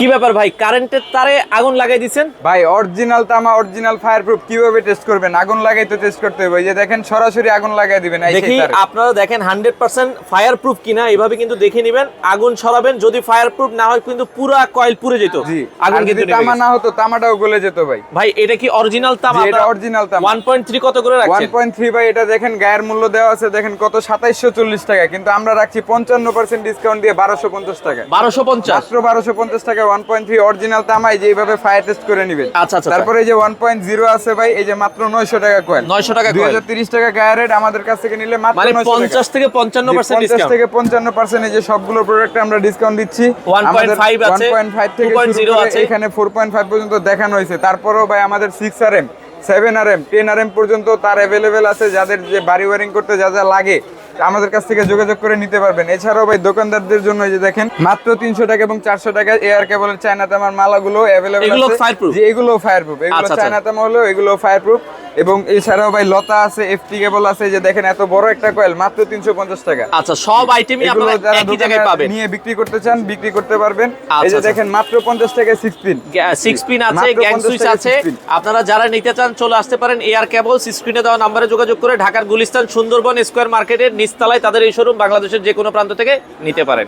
কি ব্যাপার ভাই? কারেন্টের তারে আগুন লাগাই দিছেন? ভাই অরিজিনাল তামা অরিজিনাল ফায়ার প্রুফ কীভাবে টেস্ট করবেন? আগুন লাগাই তো টেস্ট করতে হবে। এই যে দেখেন সরাসরি আগুন লাগাই দিবেন। এই দেখি আপনারা দেখেন হান্ড্রেড পার্সেন্ট ফায়ার প্রুফ কিনা এইভাবে কিন্তু দেখে নেবেন। আগুন ছড়াবেন যদি ফায়ার প্রুফ না হয় কিন্তু পুরো কয়েল পুড়ে যেত। আগুন কিন্তু তামা না হতো তামাটাও গলে যেত ভাই। ভাই এটা কি অরিজিনাল তামা? এটা অরিজিনাল তামা। ওয়ান পয়েন্ট থ্রি কত করে ওয়ান রাখছেন পয়েন্ট থ্রি বাই এটা দেখেন গায়ের মূল্য দেওয়া আছে দেখেন কত সাতাইশশো চল্লিশ টাকা। কিন্তু আমরা রাখছি পঞ্চান্ন পার্সেন্ট ডিসকাউন্ট দিয়ে বারোশো পঞ্চাশ টাকা। বারোশো পঞ্চাশ? মাত্র বারোশো পঞ্চাশ টাকা ওয়ান পয়েন্ট থ্রি অরিজিনাল তামাই যে এইভাবে ফায়ার টেস্ট করে নিবেন আচ্ছা, আচ্ছা, তারপরে এই যে ওয়ান পয়েন্ট জিরো আছে ভাই এই যে মাত্র নয়শো টাকা কয়েন 900 টাকা দুই coin। হাজার তিরিশ টাকা রেট আমাদের কাছ থেকে নিলে মাত্র মানে 900 টাকা। পঞ্চাশ থেকে পঞ্চান্ন পার্সেন্ট 50 থেকে পঞ্চান্ন পার্সেন্ট এই যে সবগুলো প্রোডাক্ট আমরা ডিসকাউন্ট দিচ্ছি। 1.5 আছে, 1.5 থেকে 2.0 শুরু করে আছে। এখানে ফোর পয়েন্ট ফাইভ পর্যন্ত দেখানো হয়েছে। তারপরেও ভাই আমাদের six R M seven R M ten R M পর্যন্ত তার অ্যাভেলেবেল আছে। যাদের যে বাড়ি ওয়ারিং করতে যা যা লাগে আমাদের কাছ থেকে যোগাযোগ করে নিতে পারবেন। এছাড়াও ভাই দোকানদারদের জন্য যে দেখেন মাত্র তিনশো টাকা এবং চারশো টাকা এয়ার কেবলের চায়না তামার মালাগুলো অ্যাভেলেবেল এগুলো ফায়ার যে এগুলো ফায়ার প্রুফ এগুলো। চায়না তামা হলো এগুলো ফায়ার প্রুফ এবং এছাড়াও ভাই লতা আছে এফটি কেবল আছে যে দেখেন এত বড় একটা কয়েল মাত্র তিনশো পঞ্চাশ টাকা। আচ্ছা সব আইটেমই আপনারা যারা একই জায়গায় পাবেন। নিয়ে বিক্রি করতে চান বিক্রি করতে পারবেন। এই আচ্ছা, যে আচ্ছা। দেখেন মাত্র পঞ্চাশ টাকা সিক্স পিন সিক্স পিন আছে গ্যাং সুইচ আছে। আপনারা যারা নিতে চান চলে আসতে পারেন এয়ার কেবল স্ক্রিনে দেওয়া নাম্বারে যোগাযোগ করে ঢাকার গুলিস্তান সুন্দরবন স্কোয়ার মার্কেটের নিচতলায় তাদের এই শোরুম বাংলাদেশের যে কোনো প্রান্ত থেকে নিতে পারেন।